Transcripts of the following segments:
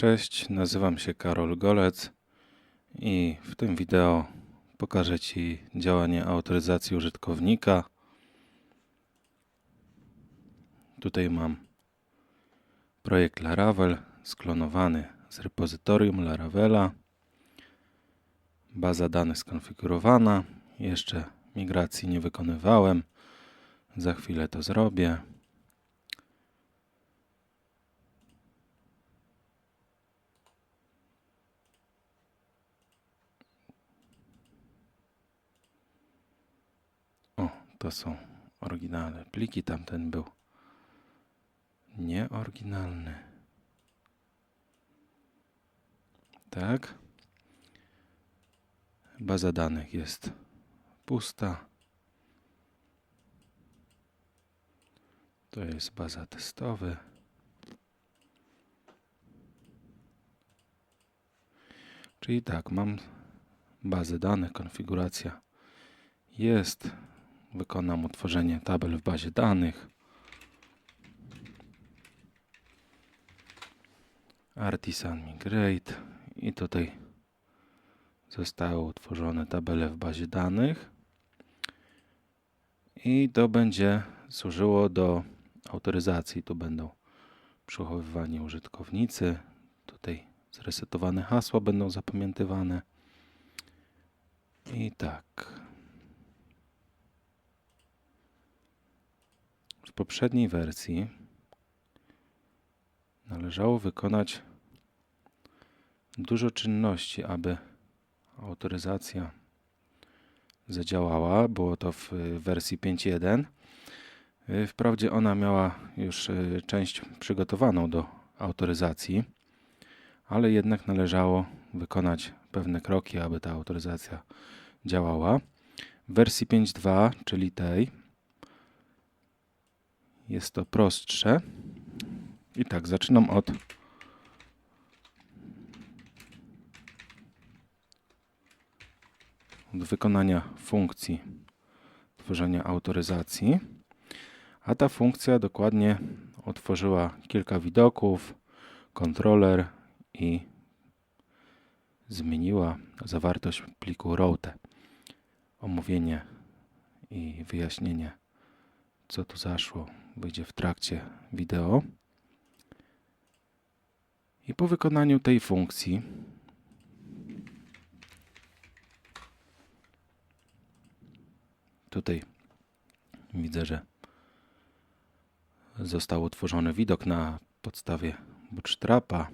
Cześć, nazywam się Karol Golec i w tym wideo pokażę Ci działanie autoryzacji użytkownika. Tutaj mam projekt Laravel sklonowany z repozytorium Laravela. Baza danych skonfigurowana. Jeszcze migracji nie wykonywałem. Za chwilę to zrobię. To są oryginalne pliki. Tamten był nieoryginalny. Tak. Baza danych jest pusta. To jest baza testowy. Czyli tak, mam bazę danych, konfiguracja jest. Wykonam utworzenie tabel w bazie danych. Artisan Migrate i tutaj zostały utworzone tabele w bazie danych i to będzie służyło do autoryzacji. Tu będą przechowywani użytkownicy, tutaj zresetowane hasła będą zapamiętywane i tak. W poprzedniej wersji należało wykonać dużo czynności, aby autoryzacja zadziałała. Było to w wersji 5.1. Wprawdzie ona miała już e, część przygotowaną do autoryzacji, ale jednak należało wykonać pewne kroki, aby ta autoryzacja działała. W wersji 5.2, czyli tej, jest to prostsze. I tak, zaczynam od od wykonania funkcji tworzenia autoryzacji. A ta funkcja dokładnie otworzyła kilka widoków, kontroler i zmieniła zawartość pliku route. Omówienie i wyjaśnienie, co tu zaszło, wyjdzie w trakcie wideo. I po wykonaniu tej funkcji tutaj widzę, że został utworzony widok na podstawie bootstrapa.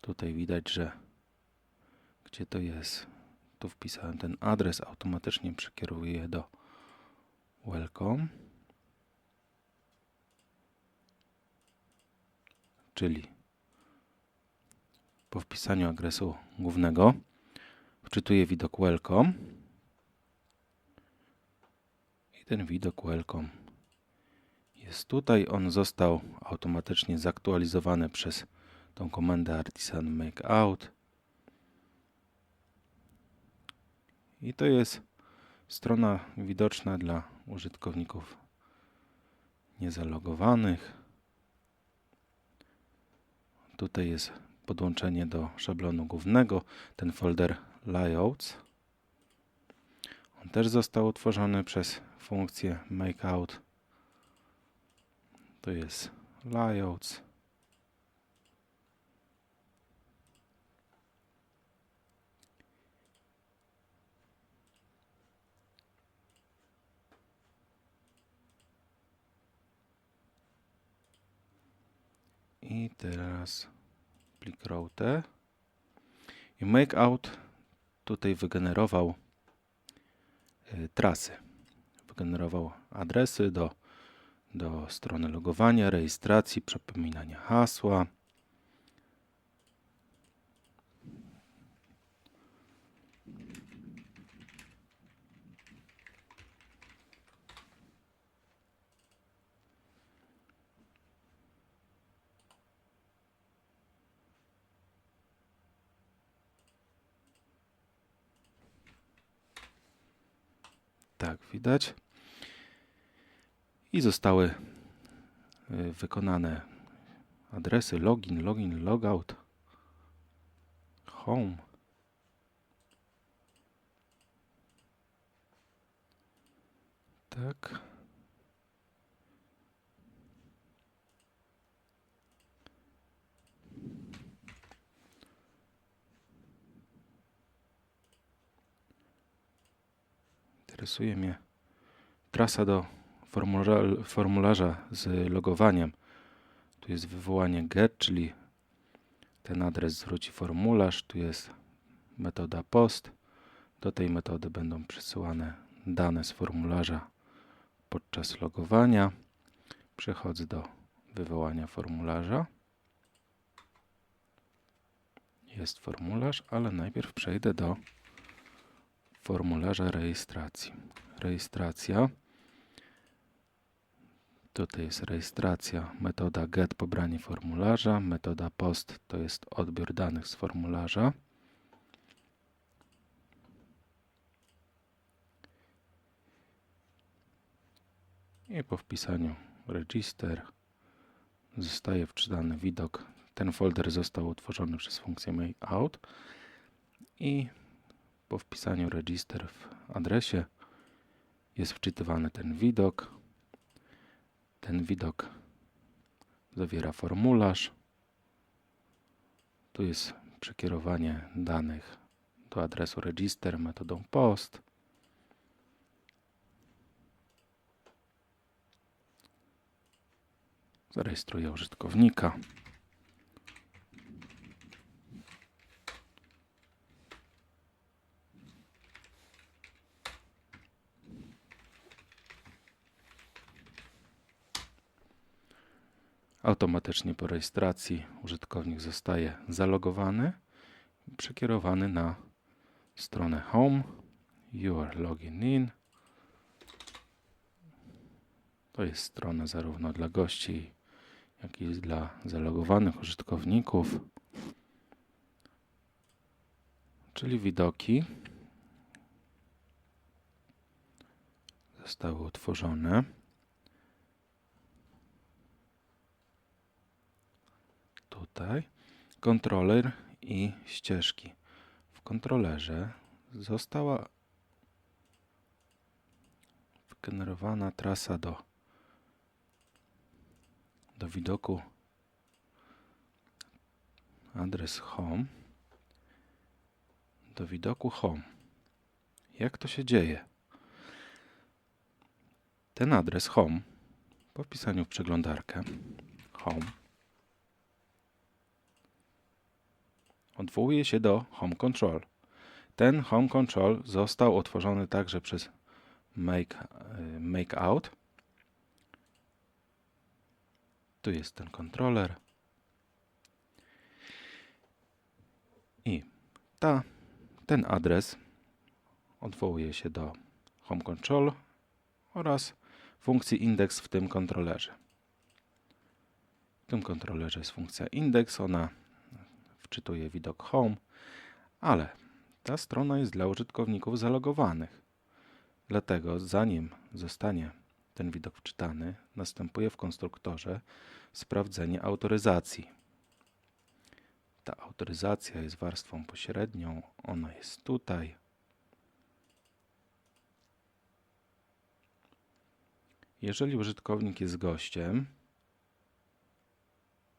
Tutaj widać, że gdzie to jest? Tu wpisałem ten adres, automatycznie przekieruje do welcome. Czyli po wpisaniu adresu głównego wczytuję widok welcome i ten widok welcome jest tutaj. On został automatycznie zaktualizowany przez tą komendę artisan make out. I to jest strona widoczna dla użytkowników niezalogowanych. Tutaj jest podłączenie do szablonu głównego, ten folder layouts. On też został utworzony przez funkcję makeout. To jest layouts. I teraz plik route. I makeout tutaj wygenerował y, trasy. Wygenerował adresy do, do strony logowania, rejestracji, przypominania hasła. Tak, widać. I zostały y, wykonane adresy login, login, logout, home. Tak. Interesuje mnie trasa do formularza, z logowaniem. Tu jest wywołanie get, czyli ten adres zwróci formularz. Tu jest metoda post. Do tej metody będą przesyłane dane z formularza podczas logowania. Przechodzę do wywołania formularza. Jest formularz, ale najpierw przejdę do formularza rejestracji. Rejestracja. Tutaj jest rejestracja, metoda get pobranie formularza, metoda post to jest odbiór danych z formularza. I po wpisaniu register zostaje wczytany widok. Ten folder został utworzony przez funkcję makeout i po wpisaniu register w adresie jest wczytywany ten widok. Ten widok zawiera formularz. Tu jest przekierowanie danych do adresu register metodą post. Zarejestruję użytkownika. Automatycznie po rejestracji użytkownik zostaje zalogowany i przekierowany na stronę Home. You are logging in. To jest strona zarówno dla gości, jak i dla zalogowanych użytkowników. Czyli widoki zostały utworzone. Tutaj kontroler i ścieżki. W kontrolerze została wygenerowana trasa do, do widoku adres home do widoku home. Jak to się dzieje? Ten adres home po wpisaniu w przeglądarkę home odwołuje się do Home Control. Ten Home Control został utworzony także przez make, y, make Out. Tu jest ten kontroler. I ta, ten adres odwołuje się do Home Control oraz funkcji index w tym kontrolerze. W tym kontrolerze jest funkcja index, ona wczytuje widok Home, ale ta strona jest dla użytkowników zalogowanych. Dlatego zanim zostanie ten widok wczytany, następuje w konstruktorze sprawdzenie autoryzacji. Ta autoryzacja jest warstwą pośrednią, ona jest tutaj. Jeżeli użytkownik jest gościem,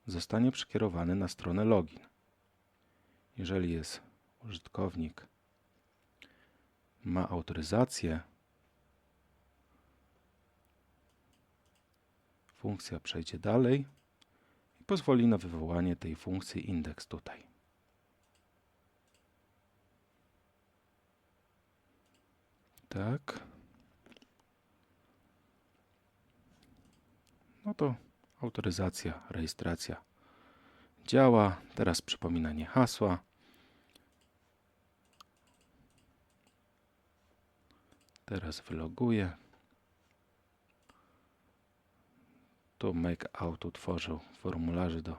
zostanie przekierowany na stronę login jeżeli jest użytkownik, ma autoryzację, funkcja przejdzie dalej i pozwoli na wywołanie tej funkcji indeks tutaj. Tak. No to autoryzacja, rejestracja działa. Teraz przypominanie hasła. Teraz wyloguję. Tu Make Out utworzył formularze do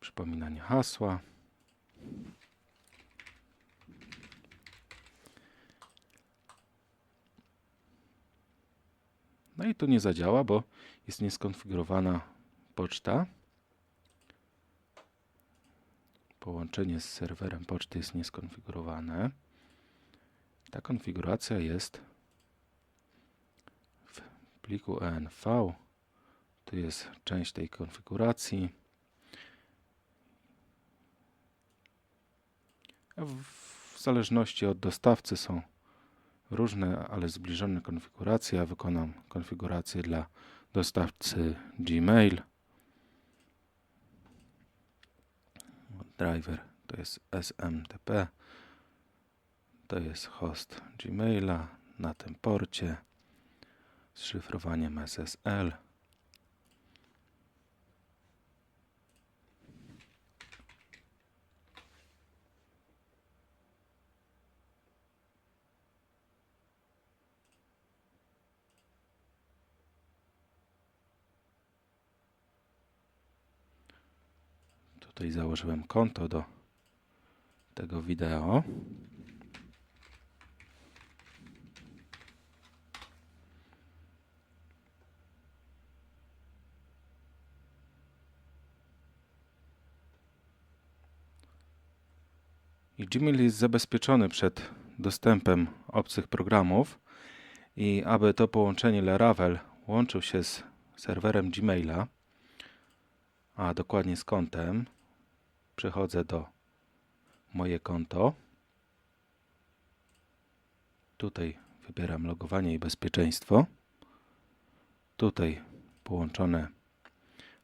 przypominania hasła. No i tu nie zadziała, bo jest nieskonfigurowana poczta. Połączenie z serwerem poczty jest nieskonfigurowane. Ta konfiguracja jest w pliku env. Tu jest część tej konfiguracji. W, zależności od dostawcy są różne, ale zbliżone konfiguracje. Ja wykonam konfigurację dla dostawcy Gmail. Driver to jest SMTP. To jest host Gmaila na tym porcie z szyfrowaniem SSL. Tutaj założyłem konto do tego wideo. I Gmail jest zabezpieczony przed dostępem obcych programów i aby to połączenie Laravel łączył się z serwerem Gmaila, a dokładnie z kontem, przechodzę do moje konto. Tutaj wybieram logowanie i bezpieczeństwo. Tutaj połączone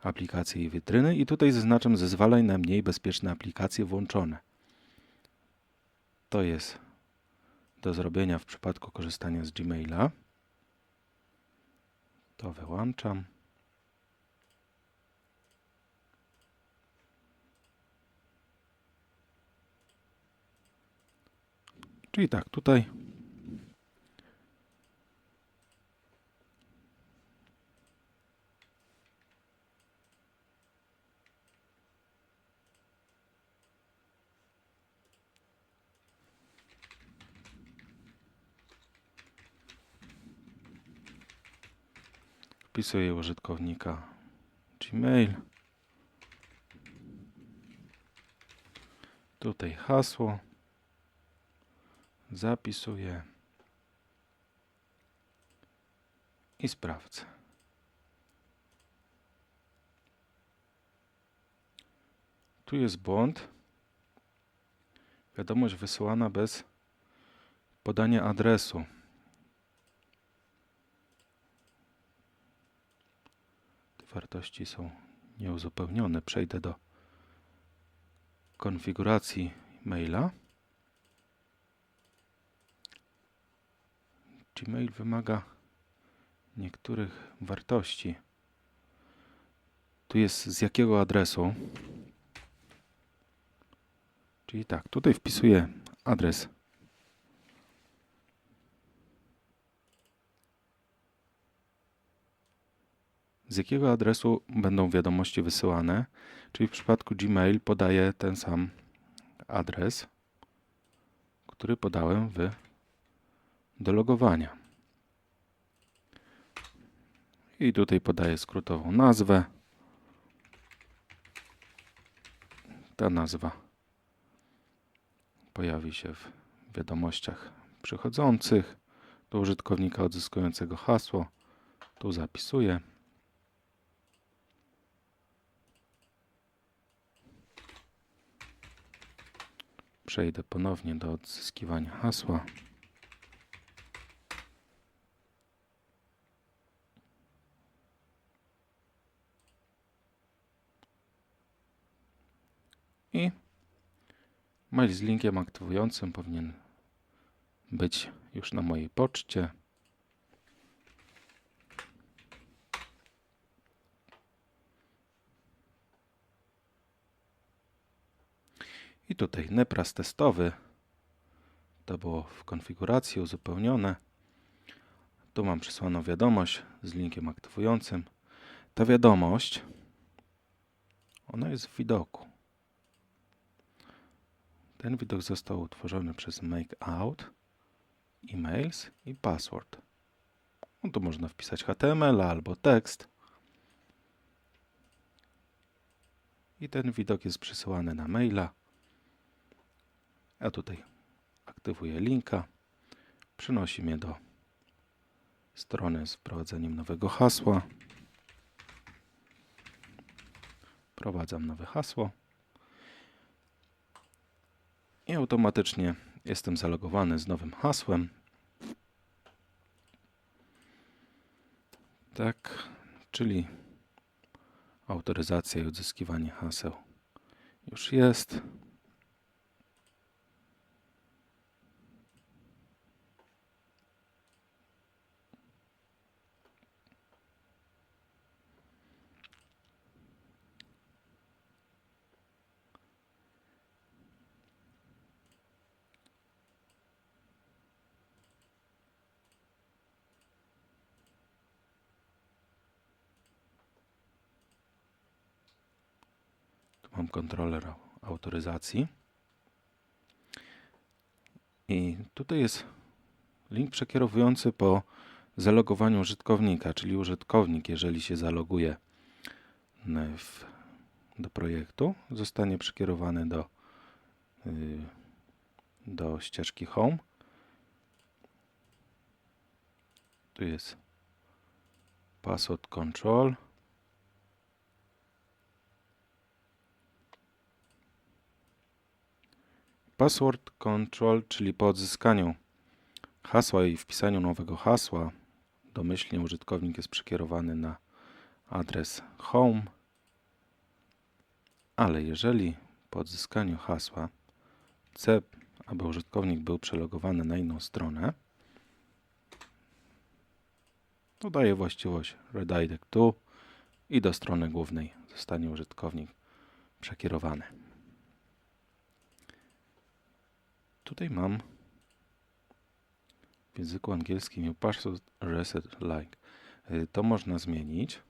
aplikacje i witryny i tutaj zaznaczam zezwalaj na mniej bezpieczne aplikacje włączone. To jest do zrobienia w przypadku korzystania z Gmaila. To wyłączam. Czyli tak, tutaj. Wpisuję użytkownika. Gmail. Tutaj hasło zapisuję i sprawdzę. Tu jest błąd. Wiadomość wysyłana bez podania adresu. Te wartości są nieuzupełnione. Przejdę do konfiguracji maila. Gmail wymaga niektórych wartości. Tu jest z jakiego adresu. Czyli tak, tutaj wpisuję adres z jakiego adresu będą wiadomości wysyłane. Czyli w przypadku Gmail podaję ten sam adres, który podałem w do logowania. I tutaj podaję skrótową nazwę. Ta nazwa pojawi się w wiadomościach przychodzących do użytkownika odzyskującego hasło. Tu zapisuję. Przejdę ponownie do odzyskiwania hasła. I mail z linkiem aktywującym powinien być już na mojej poczcie. I tutaj Nepras testowy. To było w konfiguracji uzupełnione. Tu mam przesłaną wiadomość z linkiem aktywującym. Ta wiadomość, ona jest w widoku. Ten widok został utworzony przez makeout, emails i password. No tu można wpisać HTML albo tekst. I ten widok jest przesyłany na maila Ja tutaj aktywuję linka. Przenosi mnie do strony z wprowadzeniem nowego hasła. Wprowadzam nowe hasło. I automatycznie jestem zalogowany z nowym hasłem. Tak, czyli autoryzacja i odzyskiwanie haseł już jest. Mam kontroler au- autoryzacji. I tutaj jest link przekierowujący po zalogowaniu użytkownika, czyli użytkownik, jeżeli się zaloguje w, do projektu, zostanie przekierowany do, y, do ścieżki Home. Tu jest password control. Password control, czyli po odzyskaniu hasła i wpisaniu nowego hasła, domyślnie użytkownik jest przekierowany na adres home, ale jeżeli po odzyskaniu hasła chcę, aby użytkownik był przelogowany na inną stronę, dodaję właściwość redirect to i do strony głównej zostanie użytkownik przekierowany. Tutaj mam w języku angielskim new password reset like. Y, To można zmienić.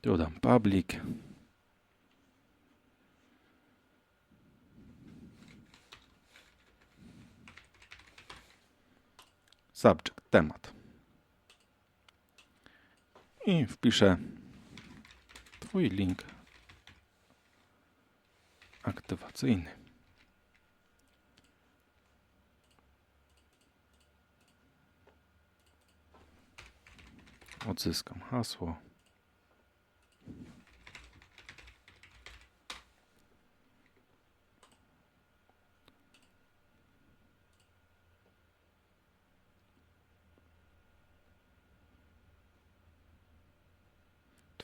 Tu public. Subject, temat. I wpiszę Twój link aktywacyjny. Odzyskam hasło.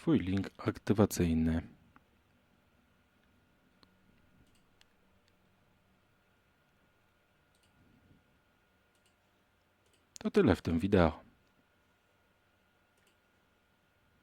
Twój link aktywacyjny. To tyle w tym wideo.